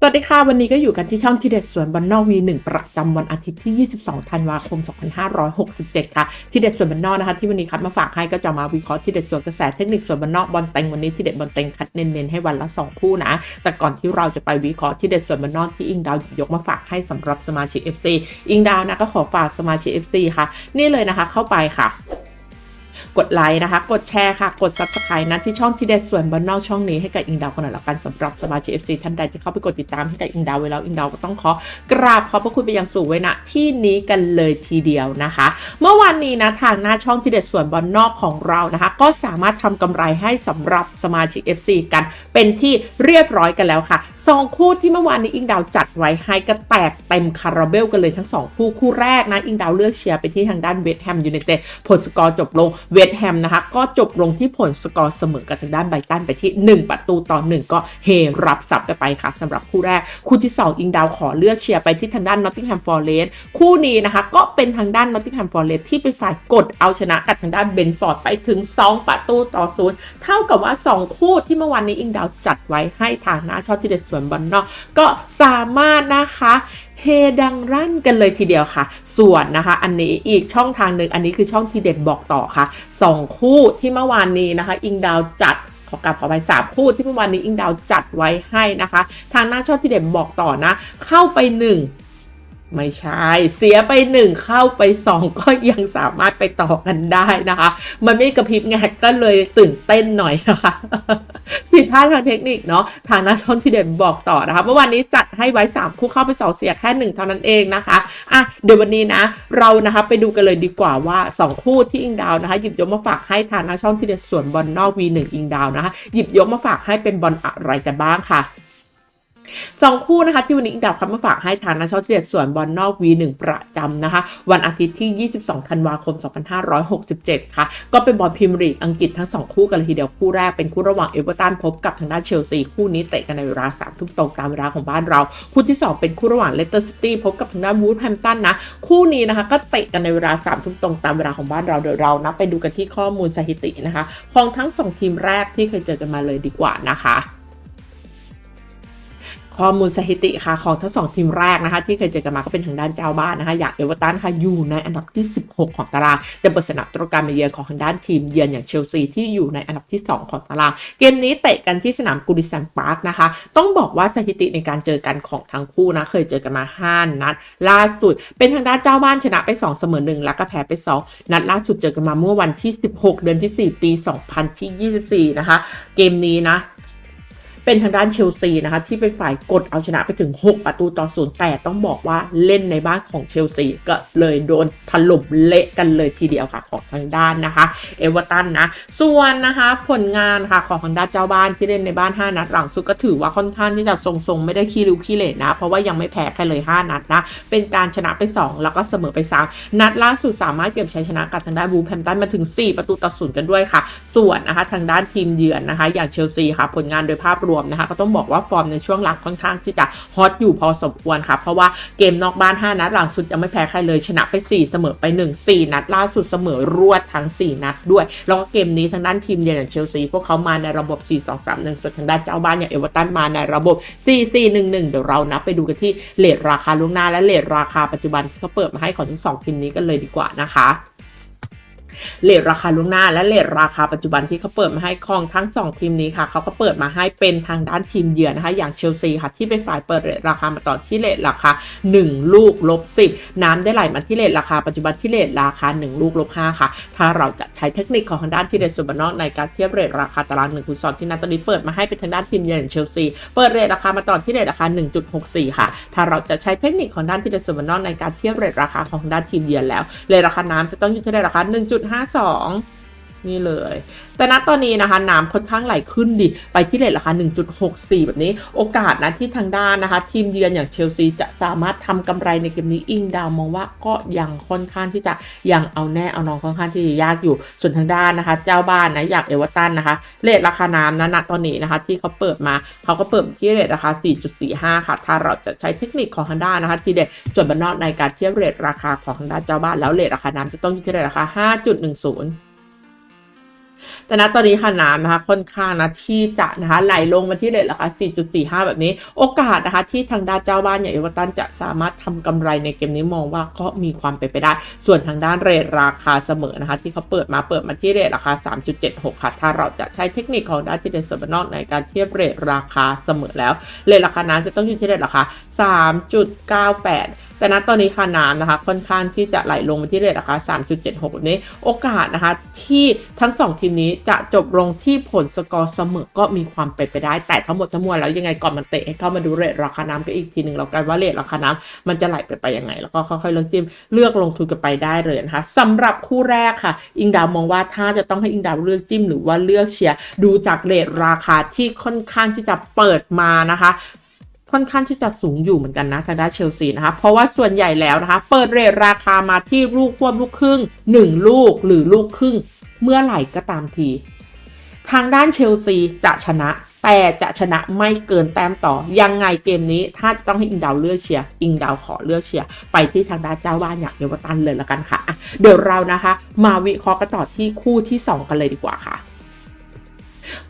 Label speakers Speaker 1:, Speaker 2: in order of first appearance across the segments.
Speaker 1: สวัสดีค่ะ วันนี้ก็อยู่กันที่ช่องทีเด็ดสวนบอลนอกวีหนึ่งประจำวันอาทิตย์ที่ 22 ธันวาคม 2567 ค่ะ ทีเด็ดสวนบอลนอกนะคะ ที่วันนี้คัดมาฝากให้ก็จะมาวิเคราะห์ทีเด็ดสวนกระแสเทคนิคสวนบอลนอกบอลเต็งวันนี้ทีเด็ดบอลเต็งคัดเน้นๆให้วันละ 2 คู่นะ แต่ก่อนที่เราจะไปวิเคราะห์ทีเด็ดสวนบอลนอกที่อิงดาวยกมาฝากให้สำหรับสมาชิก FC อิงดาวนะก็ขอฝากสมาชิก FC ค่ะ นี่เลยนะคะเข้าไปค่ะ กดไลค์นะคะ กดแชร์ค่ะ กด subscribe นะที่ช่องทีเด็ดส่วนบนนอกช่องนี้ให้กับอิงดาวกันหน่อยละกันสำหรับสมาชิก FC ท่านใดที่เข้าไปกดติดตามให้กับอิงดาวไว้แล้วอิงดาวก็ต้องขอกราบขอบพระคุณไปยังสูงไว้ณที่นี้กันเลยทีเดียวนะคะ เมื่อวานนี้นะทางหน้าช่องทีเด็ดส่วนบอลนอกของเรานะคะ ก็สามารถทำกำไรให้สำหรับสมาชิก FC กัน เป็นที่เรียบร้อยกันแล้วค่ะสองคู่ที่เมื่อวานนี้อิงดาวจัดไว้ให้ก็แตกเต็มคาราเบลกันเลยทั้งสองคู่คู่แรกนะอิงดาวเลือกเชียร์ไปที่ทางด้านเวสต์แฮมยูไนเต็ดผลสกอร์จบลงเวสแฮมนะคะก็จบลงที่ผลสกอร์เสมอกับทางด้านไบตันไปที่ 1 ประตูต่อ 1 ก็เฮรับสับกันไปค่ะสำหรับคู่แรก คู่ที่ 2 อิงดาวขอเลือกเชียร์ไปที่ทางด้านนอตติงแฮมฟอร์เรสคู่นี้นะคะก็เป็นทางด้านนอตติงแฮมฟอร์เรสที่เป็นฝ่ายกดเอาชนะกับทางด้านเบนฟอร์ดไปถึง 2 ประตูต่อศูนย์เท่ากับว่า 2 คู่ที่เมื่อวานนี้อิงดาวจัดไว้ให้ทางหน้าชอบที่เด็ดสวนบอลนอกก็สามารถนะคะ เฮดังรั่นกันเลยทีเดียวค่ะ ส่วนนะคะ อันนี้อีกช่องทางหนึ่งอันนี้คือช่องทีเด็ดบอกต่อค่ะสองคู่ที่เมื่อวานนี้นะคะ อิงดาวจัดขอกลับขอไปสามคู่ที่เมื่อวานนี้อิงดาวจัดไว้ให้นะคะ ทางหน้าช่องทีเด็ดบอกต่อนะ เข้าไปหนึ่ง ไม่ใช่ เสียไปหนึ่งเข้าไปสองก็ยังสามารถไปต่อกันได้นะคะ มันไม่กระพริบไงก็เลยตื่นเต้นหน่อยนะคะผิดพลาดทางเทคนิคเนาะทางน้าช่องที่เด่นบอกต่อนะคะเมื่อวานนี้จัดให้ไว้ 3 คู่เข้าไปสองเสียแค่หนึ่งเท่านั้นเองนะคะอะเดี๋ยววันนี้นะ เรานะคะไปดูกันเลยดีกว่าว่า 2 คู่ที่อิงดาวนะคะ หยิบยกมาฝากให้ทางน้าช่องที่เด่นส่วนบอลนอก V1 อิงดาวนะคะหยิบยกมาฝากให้เป็นบอลอะไรกันบ้างค่ะ สองคู่นะคะที่วันนี้อิงดาวคัดมาฝากให้ทางนักชอบเจ็ดส่วนบอลนอก V1 ประจำนะคะ วันอาทิตย์ที่ 22 ธันวาคม 2567 ค่ะ ก็เป็นบอลพรีเมียร์ลีกอังกฤษทั้ง 2 คู่กันเลยทีเดียวคู่แรกเป็นคู่ระหว่างเอเวอร์ตันพบกับทางด้านเชลซีคู่นี้เตะกันในเวลา3ทุ่มตรงตามเวลาของบ้านเรา คู่ที่ 2 เป็นคู่ระหว่างเลสเตอร์ซิตี้พบกับทางด้านวูดแฮมตันนะคู่นี้นะคะก็เตะกันในเวลา3ทุ่มตรงตามเวลาของบ้านเราเดี๋ยวเรานะไปดูกันที่ข้อมูลสถิตินะคะของทั้งสองทีมแรกที่เคยเจอกันมาเลยดีกว่านะคะ ข้อมูลสถิติค่ะของทั้งสองทีมแรกนะคะ ที่เคยเจอกันมาก็เป็นทางด้านเจ้าบ้านนะคะ อย่างเอเวอร์ตันค่ะอยู่ในอันดับที่ 16 ของตารางจะเปิดสนามตรการมาเยือนของทางด้านทีมเยือนอย่างเชลซีที่อยู่ในอันดับที่ 2 ของตารางเกมนี้เตะกันที่สนามกูดิสันพาร์คนะคะ ต้องบอกว่าสถิติในการเจอกันของทั้งคู่นะเคยเจอกันมา 5 นัด ล่าสุด เป็นทางด้านเจ้าบ้านชนะไป 2 เสมอ1แล้วก็แพ้ไป 2 นัดล่าสุดเจอกันมาเมื่อวันที่ 16 เดือนที่ 4 ปี 2024 นะคะ เกมนี้นะ เป็นทางด้านเชลซีนะคะที่เป็นฝ่ายกดเอาชนะไปถึง 6 ประตูต่อศูนย์แต่ต้องบอกว่าเล่นในบ้านของเชลซีก็เลยโดนถล่มเละกันเลยทีเดียวค่ะของทางด้านนะคะเอเวอร์ตันนะส่วนนะคะผลงานค่ะของทางด้านเจ้าบ้านที่เล่นในบ้าน 5 นัดหลังสุดก็ถือว่าค่อนข้างที่จะทรงๆไม่ได้ขี้ริ้วขี้เหร่นะ เพราะว่ายังไม่แพ้ใครเลย 5 นัดนะเป็นการชนะไป 2 แล้วก็เสมอไป 3 นัดล่าสุดสามารถเก็บชัยชนะกับทางด้านบูแพมตันมาถึง 4 ประตูต่อศูนย์กันด้วยค่ะ ส่วนนะคะทางด้านทีมเยือนนะคะ อย่างเชลซีค่ะผลงานโดยภาพรวมนะคะ ก็ต้องบอกว่าฟอร์มในช่วงหลังค่อนข้างที่จะฮอตอยู่พอสมควรค่ะ เพราะว่าเกมนอกบ้าน 5 นัดหลังสุดยังไม่แพ้ใครเลยชนะไป 4 เสมอไป 1 4 นัดล่าสุดเสมอรวดทั้ง 4 นัดด้วย แล้วก็เกมนี้ทางด้านทีมเยือนอย่างเชลซีพวกเขามาในระบบ 4 2 3 1ส่วนทางด้านเจ้าบ้านอย่างเอเวอร์ตันมาในระบบ 4 4 1 1 เดี๋ยวเรานะไปดูกันที่เลทราคาล่วงหน้าและเลทราคาปัจจุบันที่เขาเปิดมาให้ของทั้งสองทีมนี้กันเลยดีกว่านะคะ เลทราคาล่วงหน้าและเลทราคาปัจจุบันที่เขาเปิดมาให้ของทั้ง 2 ทีมนี้ค่ะเขาก็เปิดมาให้เป็นทางด้านทีมเยือนนะคะ อย่างเชลซีค่ะที่เป็นฝ่ายเปิดเลทราคามาต่อที่เลทราคา 1 ลูกลบ10 น้ำได้ไหลมาที่เลทราคาปัจจุบันที่เลทราคา 1 ลูกลบ5ค่ะ ถ้าเราจะใช้เทคนิคของทางด้านทีเลทส่วนบนนอกในการเทียบเรทราคาตาราง1คูณ2ที่นัดตอนนี้เปิดมาให้เป็นทางด้านทีมเยือนเชลซีเปิดเรทราคามาต่อที่เลทราคา 1.64 ค่ะ ถ้าเราจะใช้เทคนิคของด้านทีเลทส่วนบนนอกในการเทียบเรทราคาของทางด้านทีมเยือนแล้วเลทราคาน้ำจะต้องอยู่ที่เลทราคา1.52 นี่เลย แต่ณตอนนี้นะคะน้ำค่อนข้างไหลขึ้นดิ ไปที่เลทราคา 1.64 แบบนี้ โอกาสนะที่ทางด้านนะคะ ทีมเยือนอย่างเชลซีจะสามารถทำกำไรในเกมนี้อิงดาวมองว่าก็ยังค่อนข้างที่จะยังเอาแน่เอานองค่อนข้างที่จะยากอยู่ ส่วนทางด้านนะคะ เจ้าบ้านนะอย่างเอเวอร์ตันนะคะ เลทราคาน้ำนะณตอนนี้นะคะ ที่เขาเปิดมาเขาก็เปิดที่เลทราคา 4.45 ค่ะ ถ้าเราจะใช้เทคนิคของทางด้านนะคะทีเด็ดส่วนบนนอกในการเทียบเรทราคาของทางด้านเจ้าบ้านแล้วเลทราคาน้ำจะต้องอยู่ที่เลทราคา 5.10 แต่ณตอนนี้ค่ะน้ำนะคะค่อนข้างนะที่จะนะคะไหลลงมาที่เลทราคา4.45 แบบนี้ โอกาสนะคะที่ทางด้านเจ้าบ้านอย่างเอเวอร์ตันจะสามารถทำกำไรในเกมนี้มองว่าก็มีความเป็นไปได้ ส่วนทางด้านเรทราคาเสมอนะคะ ที่เขาเปิดมาเปิดมาที่เรทราคา 3.76 ค่ะ ถ้าเราจะใช้เทคนิคของด้านที่เดส่วนนอกในการเทียบเรทราคาเสมอแล้วเรทราคาน้ำจะต้องอยู่ที่เรทราคา 3.98 แต่ณตอนนี้ค่ะน้ำนะคะ ค่อนข้างที่จะไหลลงมาที่เรทราคา 3.76แบบนี้ โอกาสนะคะ ที่ทั้งสองทีมนี้จะจบลงที่ผลสกอร์เสมอก็มีความเป็นไปได้ แต่ทั้งหมดทั้งมวลแล้วยังไงก่อนมันเตะให้เข้ามาดูเรทราคาน้ำกันอีกทีหนึ่งแล้วกันว่าเรทราคาน้ำมันจะไหลไปไปยังไง แล้วก็ค่อยๆเลือกจิ้มเลือกลงทุนกันไปได้เลยนะคะสำหรับคู่แรกค่ะ อิงดาวมองว่าถ้าจะต้องให้อิงดาวเลือกจิ้มหรือว่าเลือกเชียร์ดูจากเรทราคาที่ค่อนข้างที่จะเปิดมานะคะ ค่อนข้างที่จะสูงอยู่เหมือนกันนะทางด้านเชลซีนะคะเพราะว่าส่วนใหญ่แล้วนะคะเปิดเรทราคามาที่ลูกควบลูกครึ่ง 1 ลูกหรือลูกครึ่ง เมื่อไหร่ก็ตามที ทางด้านเชลซีจะชนะ แต่จะชนะไม่เกินแต้มต่อ ยังไงเกมนี้ถ้าจะต้องให้อิงดาวเลือกเชียร์อิงดาวขอเลือกเชียร์ไปที่ทางด้านเจ้าบ้านอย่างเอเวอร์ตันเลยละกันค่ะะเดี๋ยวเรานะคะ มาวิเคราะห์กันต่อที่คู่ที่ 2 กันเลยดีกว่าค่ะ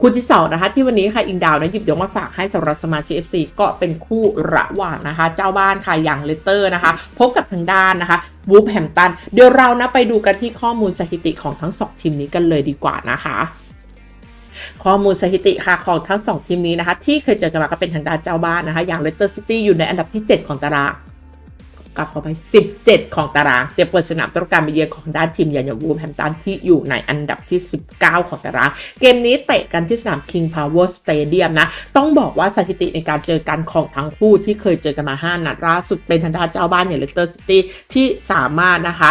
Speaker 1: คู่ที่สองนะคะ ที่วันนี้ค่ะอิงดาวนะหยิบยกมาฝากให้สำหรับสมาชิก FC ก็เป็นคู่ระหว่างนะคะ เจ้าบ้านค่ะอย่างเลสเตอร์นะคะ พบกับทางด้านนะคะวูฟแฮมตันเดี๋ยวเรานะไปดูกันที่ข้อมูลสถิติของทั้งสองทีมนี้กันเลยดีกว่านะคะข้อมูลสถิติค่ะของทั้งสองทีมนี้นะคะ ที่เคยเจอกันมาก็เป็นทางด้านเจ้าบ้านนะคะ อย่างเลสเตอร์ซิตี้อยู่ในอันดับที่ 7 ของตาราง กลับเข้าไป17 ของตาราง เตรียมเปิดสนามต้องการไปเยือนของด้านทีมยานยวูแฮมตันที่อยู่ในอันดับที่ 19 ของตาราง เกมนี้เตะกันที่สนาม King Power Stadium นะ ต้องบอกว่าสถิติในการเจอกันของทั้งคู่ที่เคยเจอกันมา 5 นัดล่าสุดเป็นทางด้านเจ้าบ้านอย่างเลสเตอร์ซิตี้ที่สามารถนะคะ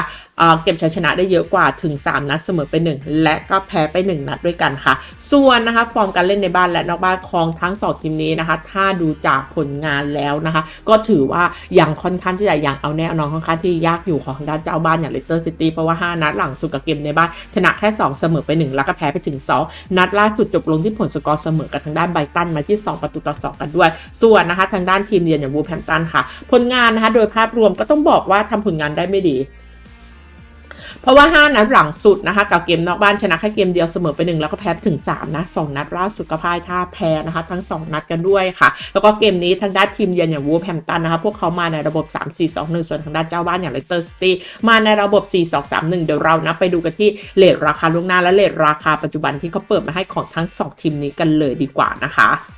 Speaker 1: เก็บชัยชนะได้เยอะกว่าถึง 3 นัดเสมอไป 1 และก็แพ้ไป 1 นัดด้วยกันค่ะ ส่วนนะคะฟอร์มการเล่นในบ้านและนอกบ้านของทั้งสองทีมนี้นะคะ ถ้าดูจากผลงานแล้วนะคะ ก็ถือว่ายังค่อนข้างที่จะยังเอาแน่เอานอนค่อนข้างที่ยากอยู่ของทางด้านเจ้าบ้านอย่างเลสเตอร์ซิตี้เพราะว่า 5 นัดหลังสุดกับเกมในบ้านชนะแค่ 2 เสมอไป 1 แล้วก็แพ้ไปถึง 2 นัดล่าสุดจบลงที่ผลสกอร์เสมอกับทางด้านไบตันมาที่ 2 ประตูต่อ2กันด้วย ส่วนนะคะทางด้านทีมเยือนอย่างวูแฮมตันค่ะ ผลงานนะคะโดยภาพรวมก็ต้องบอกว่าทำผลงานได้ไม่ดี เพราะว่า 5 นัดหลังสุดนะคะกับเกมนอกบ้านชนะแค่เกมเดียวเสมอไป 1 แล้วก็แพ้ถึง 3 นะ 2 นัดล่าสุดก็พ่ายท่าแพ้นะคะ ทั้ง 2 นัดกันด้วยค่ะ แล้วก็เกมนี้ทางด้านทีมเยือนอย่างวูแฮมตันนะคะ พวกเขามาในระบบ 3-4-2-1 ส่วนทางด้านเจ้าบ้านอย่างเลสเตอร์ซิตี้มาในระบบ 4-2-3-1 เดี๋ยวเรานะไปดูกันที่เลทราคาล่วงหน้าและเลทราคาปัจจุบันที่เขาเปิดมาให้ของทั้ง 2 ทีมนี้กันเลยดีกว่านะคะ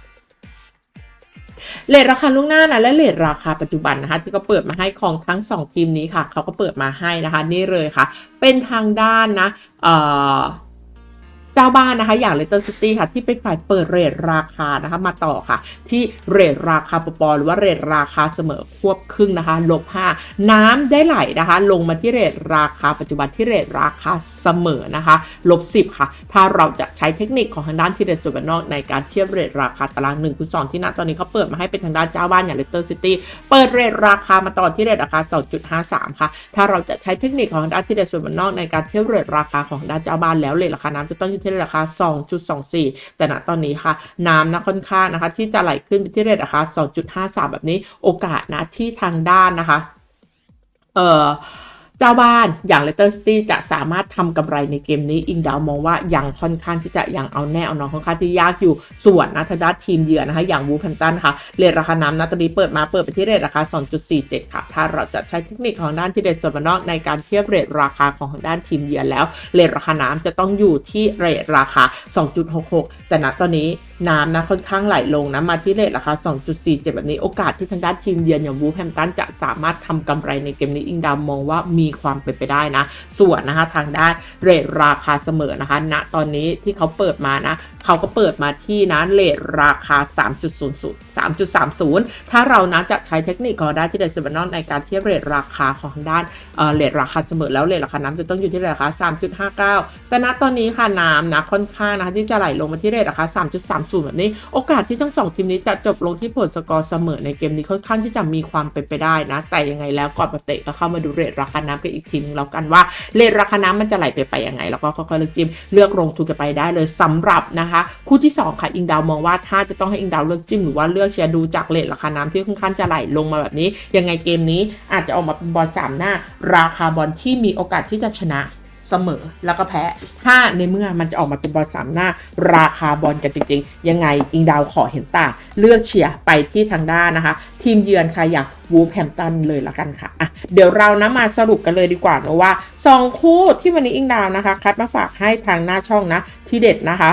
Speaker 1: เลทราคาล่วงหน้านะและเลทราคาปัจจุบันนะคะ ที่ก็เปิดมาให้ของทั้ง 2 ทีมนี้ค่ะ เขาก็เปิดมาให้นะคะ นี่เลยค่ะ เป็นทางด้านนะเอ่อ เจ้าบ้านนะคะ อย่างเลสเตอร์ซิตี้ค่ะ ที่เป็นฝ่ายเปิดเรทราคานะคะ มาต่อค่ะ ที่เรทราคาปปอหรือว่าเรทราคาเสมอควบครึ่งนะคะลบ5น้ำได้ไหลนะคะ ลงมาที่เรทราคาปัจจุบันที่เรทราคาเสมอนะคะลบ10 ค่ะ ถ้าเราจะใช้เทคนิคของทางด้านที่เดส่วนนอกในการเทียบเรทราคาตาราง1คูณ2ที่ณตอนนี้เขาเปิดมาให้เป็นทางด้านเจ้าบ้านอย่างเลสเตอร์ซิตี้เปิดเรทราคามาต่อที่เรทราคา 2.53 ค่ะ ถ้าเราจะใช้เทคนิคของทางด้านที่เดส่วนนอกในการเทียบเรทราคาของทางด้านเจ้าบ้านแล้วเรทราคาน้ำจะต้องอยู่ที่เรทราคา2.24 แต่ณตอนนี้ค่ะ น้ำนะค่อนข้างนะคะ ที่จะไหลขึ้นไปที่เรทราคา2.53 แบบนี้ โอกาสนะที่ทางด้านนะคะ เอ่อ เจ้าบ้านอย่างเลสเตอร์ซิตี้จะสามารถทำกำไรในเกมนี้อิงดาวมองว่ายังค่อนข้างที่จะยังเอาแน่เอานอนค่อนข้างที่ยากอยู่ส่วนนะทางด้านทีมเยือนนะคะ อย่างวูแพนตันค่ะเรทราคาน้ำนะตอนนี้เปิดมาเปิดไปที่เรทราคา 2.47 ค่ะ ถ้าเราจะใช้เทคนิคของด้านที่เดส่วนนอกในการเทียบเรทราคาของทางด้านทีมเยือนแล้วเรทราคาน้ำจะต้องอยู่ที่เรทราคา 2.66 แต่ณตอนนี้น้ำนะค่อนข้างไหลลงนะมาที่เรทราคา 2.47 แบบนี้โอกาสที่ทางด้านทีมเยือนอย่างวูแฮมตันจะสามารถทำกำไรในเกมนี้อิงดาวมองว่ามีีความเป็นไปได้นะ ส่วนนะคะทางด้านเรทราคาเสมอนะคะณตอนนี้ที่เขาเปิดมานะ เขาก็เปิดมาที่นะเรทราคา 3.00 3.30 ถ้าเรานะจะใช้เทคนิคของด้านที่เดซเบนอนในการเทียบเรทราคาของด้านเรทราคาเสมอแล้วเรทราคาน้ำจะต้องอยู่ที่ราคา 3.59 แต่ณตอนนี้ค่ะน้ำนะค่อนข้างนะคะที่จะไหลลงมาที่เรทราคา 3.30 แบบนี้ โอกาสที่ทั้งสองทีมนี้จะจบลงที่ผลสกอร์เสมอในเกมนี้ค่อนข้างที่จะมีความเป็นไปได้นะ แต่ยังไงแล้วก่อนมาเตะก็เข้ามาดูเรทราคาน้ำกันอีกทีนึงแล้วกันว่าเรทราคาน้ำมันจะไหลไปไปยังไง แล้วก็ค่อยๆเลือกจิ้มเลือกลงทุนกันไปได้เลยสำหรับนะคะ คู่ที่สองค่ะอิงดาวมองว่าถ้าจะต้องให้อิงดาวเลือกจิ้มหรือว่าเลือกเชียร์ดูจากเรทราคาน้ำที่ค่อนข้างจะไหลลงมาแบบนี้ ยังไงเกมนี้อาจจะออกมาเป็นบอลสามหน้า ราคาบอลที่มีโอกาสที่จะชนะเสมอแล้วก็แพ้ถ้าในเมื่อมันจะออกมาเป็นบอลสามหน้า ราคาบอลกันจริง ๆ ยังไงอิงดาวขอเห็นต่างเลือกเชียร์ไปที่ทางด้านนะคะ ทีมเยือนค่ะอย่างวูแฮมตันเลยละกันค่ะอะ เดี๋ยวเรานะมาสรุปกันเลยดีกว่านะว่า 2 คู่ที่วันนี้อิงดาวนะคะ คัดมาฝากให้ทางหน้าช่องนะที่เด็ดนะคะ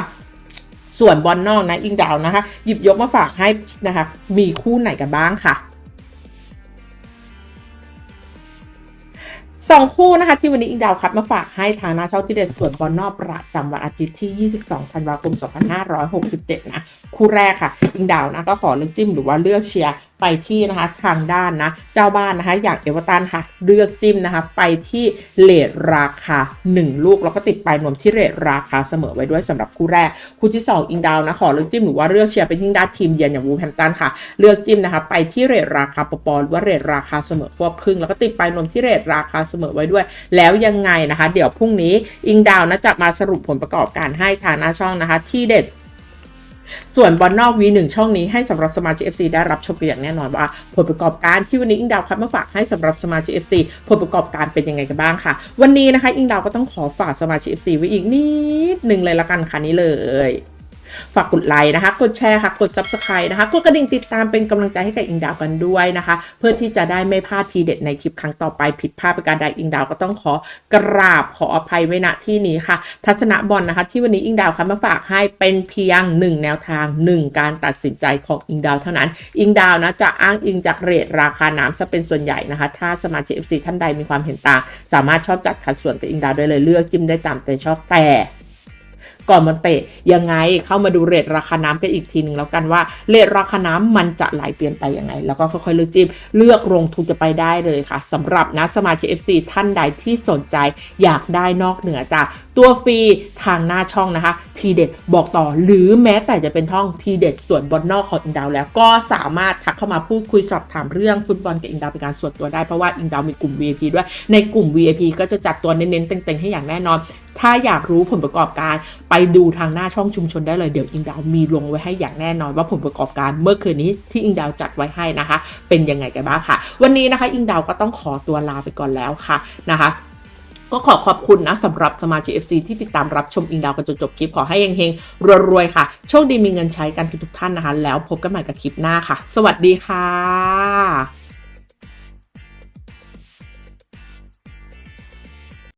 Speaker 1: ส่วนบอลนอกนะอิงดาวนะคะ หยิบยกมาฝากให้นะคะ มีคู่ไหนกันบ้างค่ะสองคู่นะคะที่วันนี้อิงดาวครับมาฝากให้ทางหน้าช่องที่เด็ดส่วนบอลนอกประจำวันอาทิตย์ที่ 22 ธันวาคม 2567 นะ คู่แรกค่ะ อิงดาวนะก็ขอเลือกจิ้มหรือว่าเลือกเชียร์ไปที่นะคะทางด้านนะเจ้าบ้านนะคะ อย่างเอเวอร์ตันค่ะ เลือกจิ้มนะคะ ไปที่เลทราคา 1 ลูก แล้วก็ติดปลายนวมที่เลทราคาเสมอไว้ด้วยสำหรับคู่แรก คู่ที่ 2 อิงดาวนะขอเลือกจิ้มหรือว่าเลือกเชียร์ไปที่ด้านทีมเยือนอย่างวูแฮมตันค่ะ เลือกจิ้มนะคะ ไปที่เรทราคาปปอหรือว่าเรทราคาเสมอควบครึ่ง แล้วก็ติดปลายนวมที่เรทราคาเสมอไว้ด้วย แล้วยังไงนะคะ เดี๋ยวพรุ่งนี้อิงดาวนะจะมาสรุปผลประกอบการให้ทางหน้าช่องนะคะ ที่เด็ด ส่วนบอลนอก V1 ช่องนี้ให้สำหรับสมาชิก FC ได้รับชมกันอย่างแน่นอนว่า ผลประกอบการที่วันนี้อิงดาวคัดมาฝากให้สำหรับสมาชิก FC ผลประกอบการเป็นยังไงกันบ้างค่ะ วันนี้นะคะอิงดาวก็ต้องขอฝากสมาชิก FC ไว้อีกนิดหนึ่งเลยละกันค่ะนี้เลย ฝากกดไลค์นะคะ กดแชร์ค่ะ กด Subscribe นะคะ กดกระดิ่งติดตามเป็นกำลังใจให้กับอิงดาวกันด้วยนะคะ เพื่อที่จะได้ไม่พลาดทีเด็ดในคลิปครั้งต่อไปผิดพลาดประการใดอิงดาวก็ต้องขอกราบขออภัยไว้ณที่นี้ค่ะ ทัศนะบอลนะคะ ที่วันนี้อิงดาวคัดมาฝากให้เป็นเพียง 1 แนวทาง 1 การตัดสินใจของอิงดาวเท่านั้น อิงดาวนะจะอ้างอิงจากเรทราคาน้ำซะเป็นส่วนใหญ่นะคะ ถ้าสมาชิก FC ท่านใดมีความเห็นต่างสามารถชอบจัดขัดส่วนกับอิงดาวได้เลยเลือกจิ้มได้ตามใจชอบแต่ ก่อนมันเตะยังไงเข้ามาดูเรทราคาน้ำกันอีกทีหนึ่งแล้วกันว่าเรทราคาน้ำมันจะไหลเปลี่ยนไปยังไง แล้วก็ค่อยๆเลือกจิ้มเลือกลงทุนจะไปได้เลยค่ะสำหรับนะสมาชิก FC ท่านใดที่สนใจอยากได้นอกเหนือจากตัวฟรีทางหน้าช่องนะคะ ทีเด็ดบอกต่อ หรือแม้แต่จะเป็นท่องทีเด็ดส่วนบอลนอกของอิงดาวแล้วก็สามารถทักเข้ามาพูดคุยสอบถามเรื่องฟุตบอลกับอิงดาวเป็นการส่วนตัวได้เพราะว่าอิงดาวมีกลุ่ม VIP ด้วยในกลุ่ม VIP ก็จะจัดตัวเน้นๆเต็งๆให้อย่างแน่นอน ถ้าอยากรู้ผลประกอบการไปดูทางหน้าช่องชุมชนได้เลยเดี๋ยวอิงดาวมีลงไว้ให้อย่างแน่นอนว่าผลประกอบการเมื่อคืนนี้ที่อิงดาวจัดไว้ให้นะคะ เป็นยังไงกันบ้างค่ะ วันนี้นะคะ อิงดาวก็ต้องขอตัวลาไปก่อนแล้วค่ะนะคะก็ขอขอบคุณนะสำหรับสมาชิก FC ที่ติดตามรับชมอิงดาวกันจนจบคลิปขอให้เฮงๆรวยๆค่ะ โชคดีมีเงินใช้กันทุกท่านนะคะ แล้วพบกันใหม่กับคลิปหน้าค่ะ สวัสดีค่ะ